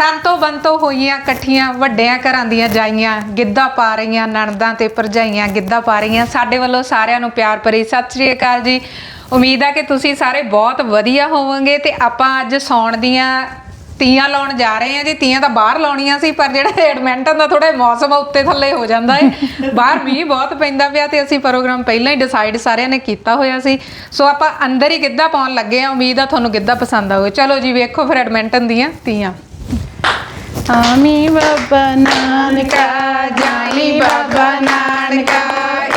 ਸੰਤੋ ਬੰਤੋ ਹੋਈਆਂ, ਇਕੱਠੀਆਂ ਵੱਡਿਆਂ ਘਰਾਂ ਦੀਆਂ ਜਾਈਆਂ, ਗਿੱਧਾ ਪਾ ਰਹੀਆਂ, ਨਣਦਾਂ ਤੇ ਭਰਜਾਈਆਂ ਗਿੱਧਾ ਪਾ ਰਹੀਆਂ। ਸਾਡੇ ਵੱਲੋਂ ਸਾਰਿਆਂ ਨੂੰ ਪਿਆਰ ਭਰੀ ਸਤਿ ਸ਼੍ਰੀ ਅਕਾਲ ਜੀ। ਉਮੀਦ ਆ ਕਿ ਤੁਸੀਂ ਸਾਰੇ ਬਹੁਤ ਵਧੀਆ ਹੋਵੋਗੇ ਤੇ ਆਪਾਂ ਅੱਜ ਸੌਣ ਦੀਆਂ ਤੀਆਂ ਲਾਉਣ ਜਾ ਰਹੇ ਹਾਂ ਜੀ। ਤੀਆਂ ਤਾਂ ਬਾਹਰ ਲਾਉਣੀਆਂ ਸੀ, ਪਰ ਜਿਹੜਾ ਐਡਮਿੰਟਨ ਦਾ ਥੋੜਾ ਮੌਸਮ ਆ, ਉੱਤੇ ਥੱਲੇ ਹੋ ਜਾਂਦਾ ਏ। ਬਾਹਰ ਮੀਂਹ ਬਹੁਤ ਪੈਂਦਾ ਪਿਆ ਤੇ ਅਸੀਂ ਪ੍ਰੋਗਰਾਮ ਪਹਿਲਾਂ ਹੀ ਡਿਸਾਈਡ ਸਾਰਿਆਂ ਨੇ ਕੀਤਾ ਹੋਇਆ ਸੀ। ਸੋ ਆਪਾਂ ਅੰਦਰ ਹੀ ਗਿੱਧਾ ਪਾਉਣ ਲੱਗੇ ਆ ਉਮੀਦ ਆ ਤੁਹਾਨੂੰ ਗਿੱਧਾ ਪਸੰਦ ਆਊਗਾ। ਚਲੋ ਜੀ, ਵੇਖੋ ਫਿਰ ਐਡਮਿੰਟਨ ਦੀਆਂ ਤੀਆਂ। ਆਮੀ ਬਾਬਾ ਨਾਨਕਾ ਜਾਈ ਬਾਬਾ ਨਾਨਕਾ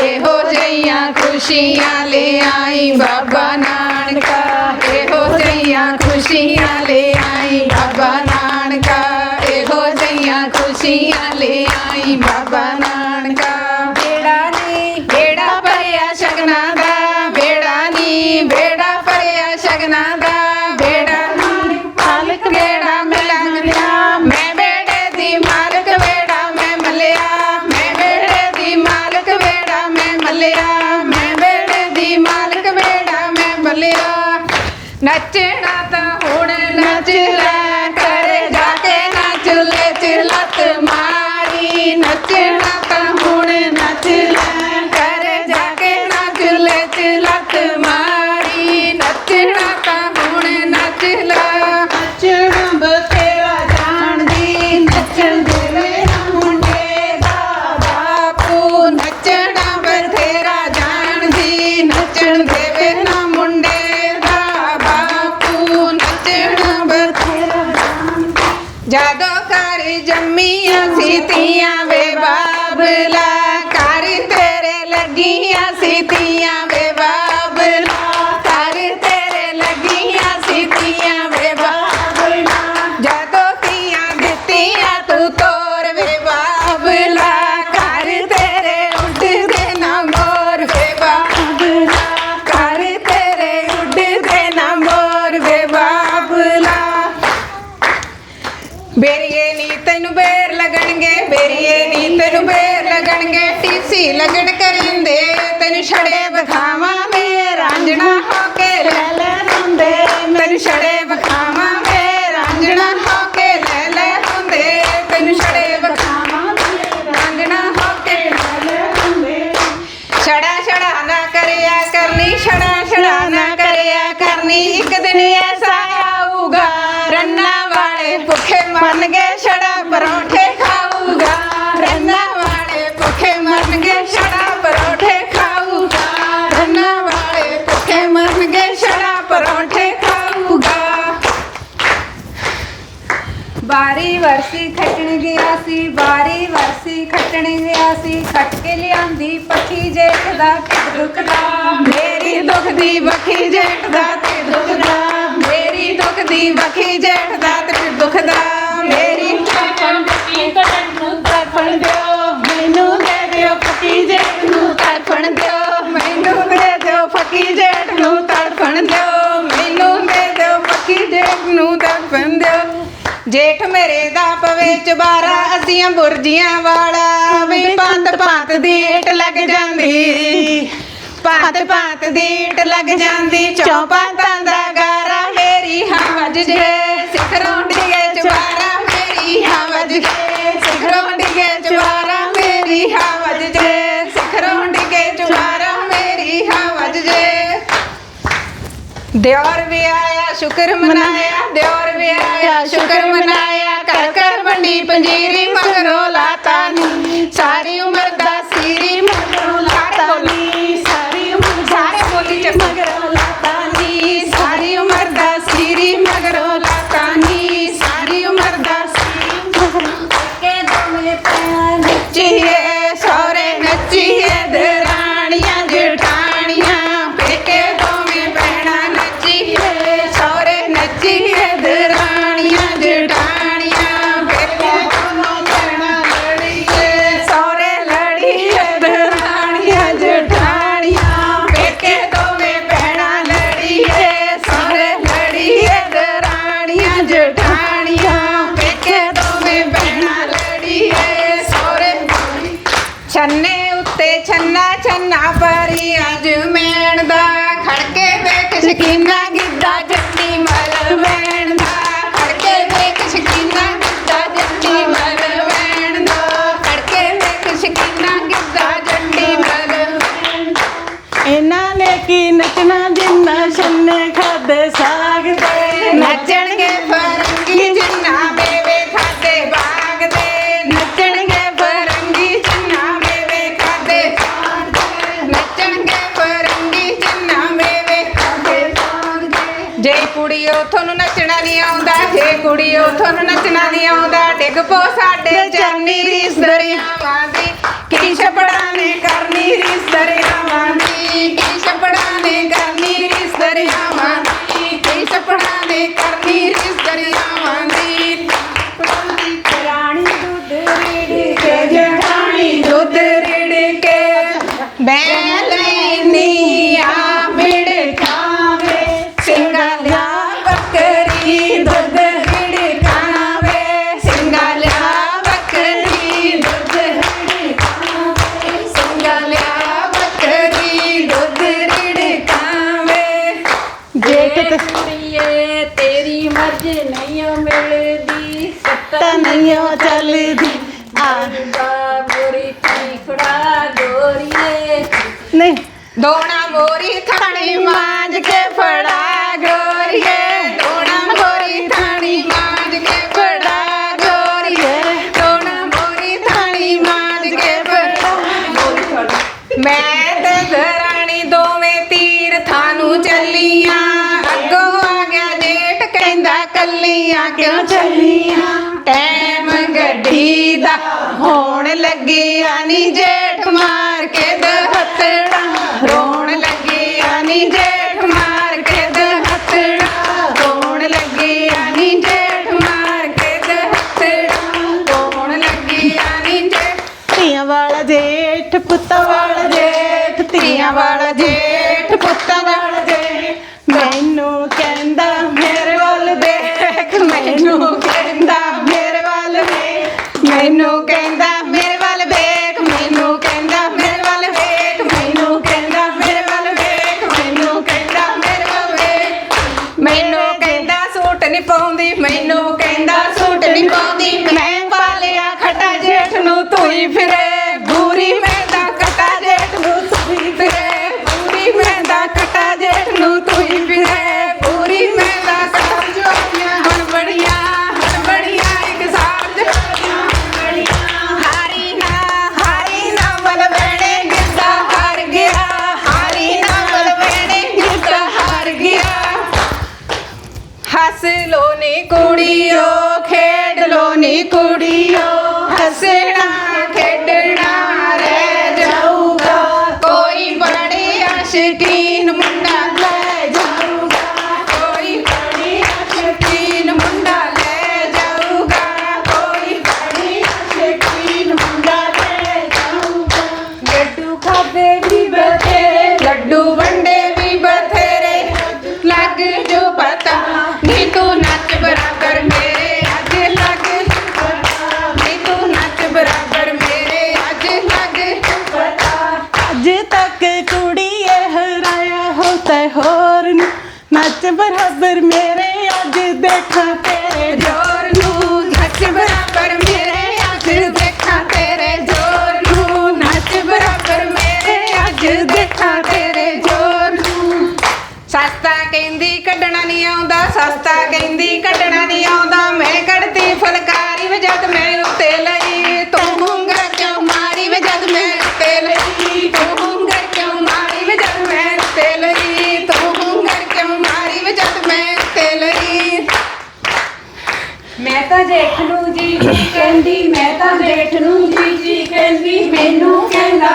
ਇਹੋ ਜਈਆਂ ਖੁਸ਼ੀਆਂ ਲੈ ਆਈ ਬਾਬਾ ਨਾਨਕਾ ਜਦੋਂ ਕਰ ਜੰਮੀ ਅਸੀਂ ਤੀਆਂ ਵੇ ਬਾਬਲਾ ਕਰ ਤੇਰੇ ਲੱਗੀਆਂ ਸੀ ਤੀਆਂ। ਨੀ ਤੈਨੂੰ ਬੇਰ ਲੱਗਣਗੇ ਟੀਸੀ ਲੱਗਣ ਕਰਿੰਦੇ, ਤੈਨੂੰ ਛੜੇ ਵਿਖਾਵਾਂ ਮੇ ਰਾਂਝਣਾ ਹੋ ਕੇ ਲੈ ਲੈ ਹੁੰਦੇ। ਤੈਨੂੰ ਛੜੇ ਵਿਖਾਵਾਂ ਮੇ ਰਾਂਝਣਾ ਹੋ ਕੇ ਲੈ ਲੈ ਹੁੰਦੇ। ਤੈਨੂੰ ਛੜੇ ਵਿਖਾਵਾਂ ਮੇ ਰਾਂਝਣਾ ਹੋ ਕੇ ਲੈ ਲੈ ਹੁੰਦੇ। ਛੜਾ ਛੜਾ ਨਾ ਕਰਿਆ ਕਰਨੀ, ਛੜਾ ਛੜਾ ਨਾ ਕਰਿਆ ਕਰਨੀ। ਇੱਕ ਦਿਨ ਐਸਾ ਬਾਰੀ ਵਰਸੀ ਖੱਟਣ ਗਿਆ ਸੀ ਬਾਰੀ ਵਰਸੀ ਖੱਟਣ ਗਿਆ ਸੀ। ਖੱਟ ਕੇ ਲਿਆਂਦੀ ਪੱਖੀ ਜੇਠ ਦਾ ਢਿੱਡ ਦੁਖਦਾ ਮੇਰੀ ਦੁਖਦੀ ਦੀ ਜੇਠ ਦਾ ਢਿੱਡ ਦੁਖਦਾ ਮੇਰੀ ਦੁੱਖ ਦੀ ਜੇਠ ਦਾ ਢਿੱਡ ਦੁਖਦਾ ਮੇਰੀ ਤੜਫਣ ਦਿੱਤੀ ਕਟਣ ਨੂੰ ਤੜਫਣ ਦਿਓ ਜੇਠ ਦਾ ਪਵੇ ਚਬਾਰਾ ਅਸੀਆਂ ਬੁਰਜੀਆਂ ਵਾਲਾ। ਵੀ ਪੰਤ ਪੰਤ ਦੀ ਏਟ ਲੱਗ ਜਾਂਦੀ। ਪੰਤ ਪੰਤ ਦੀ ਏਟ ਲੱਗ ਜਾਂਦੀ। ਚੌਪਾਂ ਦਾ ਗਾਰਾ ਮੇਰੀ ਹਾਂ ਵੱਜ ਜੇ ਸਿਖਰੋਂ ਡਿਗੇ ਚਬਾਰਾ ਮੇਰੀ ਹਾਂ ਵੱਜ ਜੇ ਸਿਖਰੋਂ ਡਿਗੇ ਚਬਾਰਾ ਮੇਰੀ ਹਾਂ ਵੱਜ ਜੇ ਸਿਖਰੋਂ ਡਿਗੇ ਚਬਾਰਾ ਮੇਰੀ ਹਾਂ ਜੇ ਦਿਓਰ ਵੀ ਆਇਆ, ਸ਼ੁਕਰ ਮਨਾਇਆ। ਦਿਓਰ பண்டிர் பண்டீரி மகனோ ਉੱਥੋਂ ਨੱਚਣਾ ਨਹੀਂ ਆਉਂਦਾ ਡਿੱਗ ਪੋ ਸਾਡੇ ਚਰਨੀ ਰੀਸ ਦਰਿਆਵਾਂ ਦੀ। ਤਾਈਓ ਚੱਲਦੀ। ਆ। ਮੋਰੀ ਖੜਾ ਗੋਰੀਏ ਨਹੀਂ। ਦੋਣਾ ਮੋਰੀ ਥਾਣੀ ਮਾਂਜ ਕੇ ਫੜਾ ਗੋਰੀਏ। ਦੋਣਾ ਮੋਰੀ ਥਾਣੀ ਮਾਂਜ ਕੇ ਫੜਾ ਗੋਰੀਏ। ਦੋਣਾ ਮੋਰੀ ਥਾਣੀ ਮਾਂਜ ਕੇ ਫੜਾ ਮੈਂ ਤੇ ਧਰਾਣੀ ਦੋਵੇਂ ਤੀਰਥਾਂ ਚੱਲੀਆਂ। ਅੱਗੋਂ ਆ ਗਿਆ ਕਹਿੰਦਾ ਕੱਲੀਆਂ ਕਿਉਂ ਚੱਲੀਆਂ? ਟਾਈਮ ਗੱਡੀ ਦਾ ਹੋਣ ਲੱਗਿਆ ਨੀ ਜੇਠ ਮਾਰ ਕੇ ਦਹਤੜਾ। no game that કાસલોની કુડીઓ ਤੈ ਹੋਰ ਨੂੰ। ਨੱਚ ਬਰਾਬਰ ਮੇਰੇ ਅੱਜ ਦੇਖਾਂ ਤੇਰੇ ਜੋਰ ਨੂੰ। ਨੱਚ ਬਰਾਬਰ ਮੇਰੇ ਅੱਜ ਦੇਖਾਂ ਤੇਰੇ ਜੋਰ ਨੂੰ। ਨੱਚ ਬਰਾਬਰ ਮੇਰੇ ਅੱਜ ਦੇਖਾਂ ਤੇਰੇ ਜੋਰ ਨੂੰ। ਸਸਤਾ ਕਹਿੰਦੀ ਕੱਢਣਾ ਨਹੀਂ ਆਉਂਦਾ, ਸਸਤਾ ਕਹਿੰਦੀ ਕੱਢਣਾ ਨਹੀਂ ਆਉਂਦਾ। ਮੈਂ ਕੱਢਤੀ ਫਲਕਾਰੀ ਵਜਦ ਮੈਂ ਉੱਤੇ ਲਈ। ਜੇਠ ਨੂੰ ਜੀ ਜੀ ਕਹਿੰਦੀ ਮੈਂ ਤਾਂ ਜੇਠ ਨੂੰ ਜੀ ਜੀ ਕਹਿੰਦੀ ਮੈਨੂੰ ਕਹਿੰਦਾ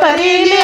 പതിലേ